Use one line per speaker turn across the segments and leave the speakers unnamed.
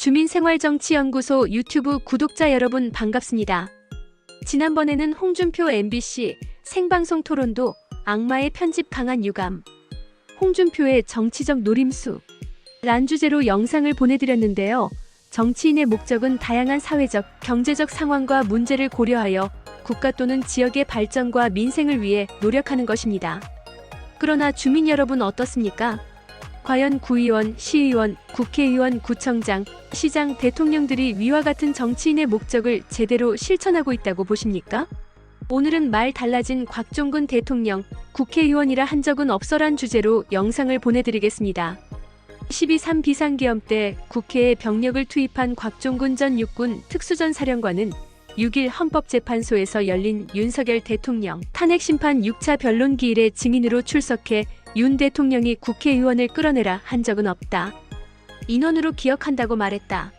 주민생활정치연구소 유튜브 구독자 여러분 반갑습니다. 지난번에는 홍준표 MBC 생방송 토론도 악마의 편집 강한 유감, 홍준표의 정치적 노림수, 란 주제로 영상을 보내드렸는데요. 정치인의 목적은 다양한 사회적, 경제적 상황과 문제를 고려하여 국가 또는 지역의 발전과 민생을 위해 노력하는 것입니다. 그러나 주민 여러분 어떻습니까? 과연 구의원, 시의원, 국회의원, 구청장, 시장, 대통령들이 위와 같은 정치인의 목적을 제대로 실천하고 있다고 보십니까? 오늘은 말 달라진 곽종근 대통령, 국회의원이라 한 적은 없어란 주제로 영상을 보내드리겠습니다. 12.3 비상계엄 때 국회에 병력을 투입한 곽종근 전 육군 특수전 사령관은 6일 헌법재판소에서 열린 윤석열 대통령 탄핵심판 6차 변론 기일에 증인으로 출석해 윤 대통령이 국회의원을 끌어내라 한 적은 없다. 인원으로 기억한다고 말했다.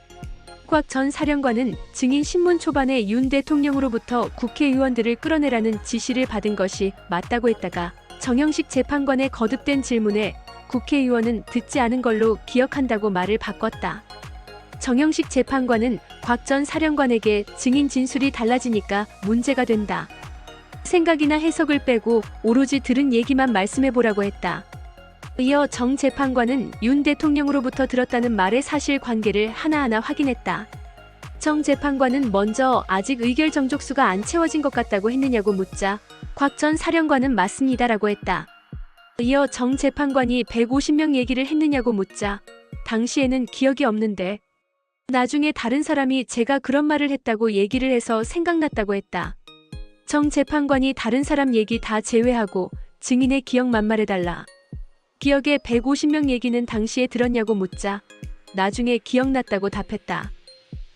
곽 전 사령관은 증인 신문 초반에 윤 대통령으로부터 국회의원들을 끌어내라는 지시를 받은 것이 맞다고 했다가 정영식 재판관의 거듭된 질문에 국회의원은 듣지 않은 걸로 기억한다고 말을 바꿨다. 정영식 재판관은 곽 전 사령관에게 증인 진술이 달라지니까 문제가 된다. 생각이나 해석을 빼고 오로지 들은 얘기만 말씀해보라고 했다. 이어 정 재판관은 윤 대통령으로부터 들었다는 말의 사실 관계를 하나하나 확인했다. 정 재판관은 먼저 아직 의결 정족수가 안 채워진 것 같다고 했느냐고 묻자 곽 전 사령관은 맞습니다라고 했다. 이어 정 재판관이 150명 얘기를 했느냐고 묻자 당시에는 기억이 없는데 나중에 다른 사람이 제가 그런 말을 했다고 얘기를 해서 생각났다고 했다. 정 재판관이 다른 사람 얘기 다 제외하고 증인의 기억만 말해달라. 기억에 150명 얘기는 당시에 들었냐고 묻자 나중에 기억났다고 답했다.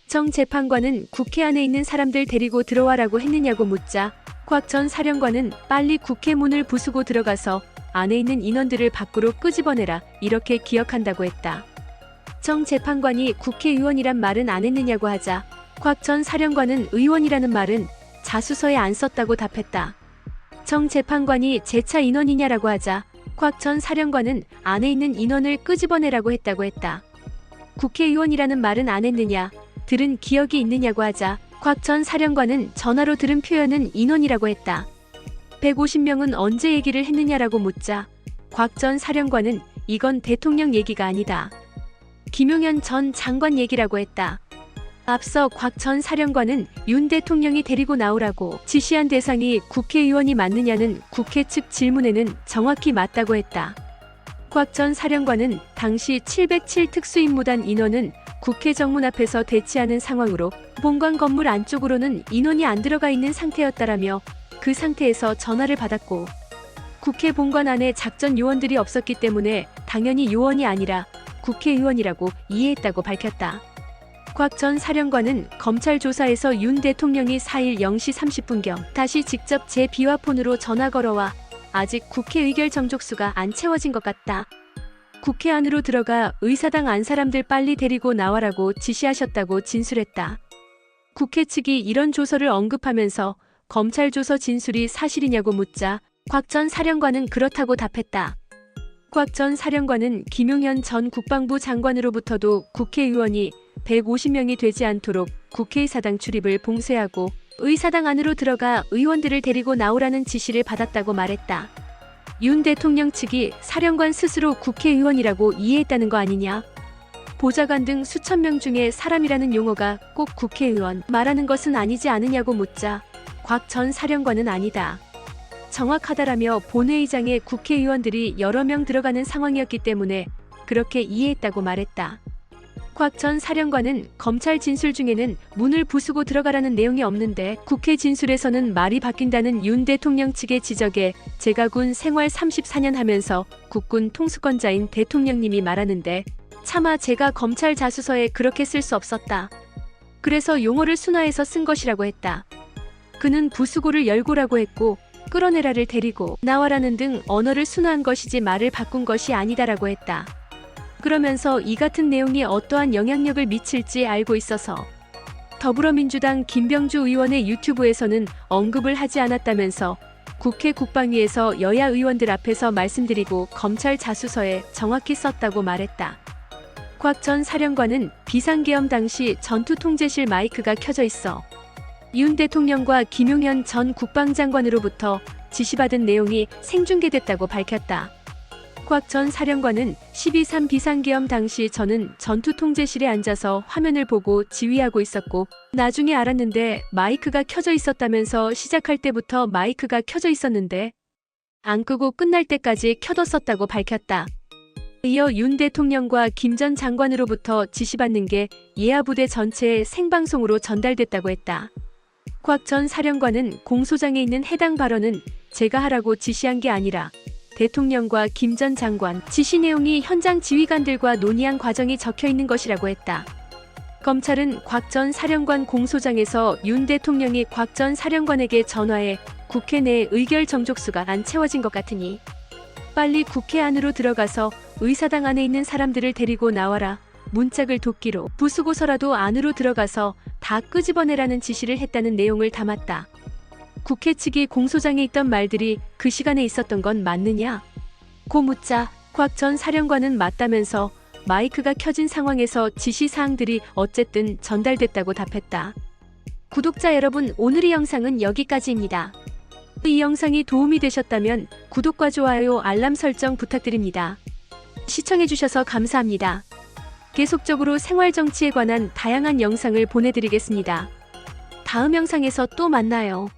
정 재판관은 국회 안에 있는 사람들 데리고 들어와라고 했느냐고 묻자 곽 전 사령관은 빨리 국회 문을 부수고 들어가서 안에 있는 인원들을 밖으로 끄집어내라 이렇게 기억한다고 했다. 정 재판관이 국회의원이란 말은 안 했느냐고 하자 곽 전 사령관은 의원이라는 말은 자수서에 안 썼다고 답했다. 정 재판관이 재차 인원이냐라고 하자 곽 전 사령관은 안에 있는 인원을 끄집어내라고 했다고 했다. 국회의원이라는 말은 안 했느냐, 들은 기억이 있느냐고 하자 곽 전 사령관은 전화로 들은 표현은 인원이라고 했다. 150명은 언제 얘기를 했느냐라고 묻자 곽 전 사령관은 이건 대통령 얘기가 아니다. 김용현 전 장관 얘기라고 했다. 앞서 곽 전 사령관은 윤 대통령이 데리고 나오라고 지시한 대상이 국회의원이 맞느냐는 국회 측 질문에는 정확히 맞다고 했다. 곽 전 사령관은 당시 707 특수임무단 인원은 국회 정문 앞에서 대치하는 상황으로 본관 건물 안쪽으로는 인원이 안 들어가 있는 상태였다라며 그 상태에서 전화를 받았고 국회 본관 안에 작전 요원들이 없었기 때문에 당연히 요원이 아니라 국회의원이라고 이해했다고 밝혔다. 곽전 사령관은 검찰 조사에서 윤 대통령이 4일 0시 30분경 다시 직접 제 비화폰으로 전화 걸어와 아직 국회 의결 정족수가 안 채워진 것 같다. 국회 안으로 들어가 의사당 안 사람들 빨리 데리고 나와라고 지시하셨다고 진술했다. 국회 측이 이런 조서를 언급하면서 검찰 조서 진술이 사실이냐고 묻자 곽 전 사령관은 그렇다고 답했다. 곽 전 사령관은 김용현 전 국방부 장관으로부터도 국회의원이 150명이 되지 않도록 국회의사당 출입을 봉쇄하고 의사당 안으로 들어가 의원들을 데리고 나오라는 지시를 받았다고 말했다. 윤 대통령 측이 사령관 스스로 국회의원이라고 이해했다는 거 아니냐? 보좌관 등 수천 명 중에 사람이라는 용어가 꼭 국회의원 말하는 것은 아니지 않느냐고 묻자 곽 전 사령관은 아니다. 정확하다라며 본회의장에 국회의원들이 여러 명 들어가는 상황이었기 때문에 그렇게 이해했다고 말했다. 곽전 사령관은 검찰 진술 중에는 문을 부수고 들어가라는 내용이 없는데 국회 진술에서는 말이 바뀐다는 윤 대통령 측의 지적에 제가 군 생활 34년 하면서 국군 통수권자인 대통령님이 말하는데 차마 제가 검찰 자수서에 그렇게 쓸 수 없었다. 그래서 용어를 순화해서 쓴 것이라고 했다. 그는 부수고를 열고라고 했고 끌어내라를 데리고 나와라는 등 언어를 순화한 것이지 말을 바꾼 것이 아니다라고 했다. 그러면서 이 같은 내용이 어떠한 영향력을 미칠지 알고 있어서 더불어민주당 김병주 의원의 유튜브에서는 언급을 하지 않았다면서 국회 국방위에서 여야 의원들 앞에서 말씀드리고 검찰 자수서에 정확히 썼다고 말했다. 곽 전 사령관은 비상계엄 당시 전투 통제실 마이크가 켜져 있어 윤 대통령과 김용현 전 국방장관으로부터 지시받은 내용이 생중계됐다고 밝혔다. 곽전 사령관은 12.3 비상계엄 당시 저는 전투 통제실에 앉아서 화면을 보고 지휘하고 있었고 나중에 알았는데 마이크가 켜져 있었다면서 시작할 때부터 마이크가 켜져 있었는데 안 끄고 끝날 때까지 켜뒀었다고 밝혔다. 이어 윤 대통령과 김 전 장관으로부터 지시받는 게 예하부대 전체에 생방송으로 전달됐다고 했다. 곽 전 사령관은 공소장에 있는 해당 발언은 제가 하라고 지시한 게 아니라 대통령과 김 전 장관 지시 내용이 현장 지휘관들과 논의한 과정이 적혀 있는 것이라고 했다. 검찰은 곽 전 사령관 공소장에서 윤 대통령이 곽 전 사령관에게 전화해 국회 내 의결 정족수가 안 채워진 것 같으니 빨리 국회 안으로 들어가서 의사당 안에 있는 사람들을 데리고 나와라. 문짝을 도끼로 부수고서라도 안으로 들어가서 다 끄집어내라는 지시를 했다는 내용을 담았다. 국회 측이 공소장에 있던 말들이 그 시간에 있었던 건 맞느냐? 고 묻자 곽 전 사령관은 맞다면서 마이크가 켜진 상황에서 지시 사항들이 어쨌든 전달됐다고 답했다. 구독자 여러분, 오늘의 영상은 여기까지입니다. 이 영상이 도움이 되셨다면 구독과 좋아요, 알람 설정 부탁드립니다. 시청해주셔서 감사합니다. 계속적으로 생활 정치에 관한 다양한 영상을 보내드리겠습니다. 다음 영상에서 또 만나요.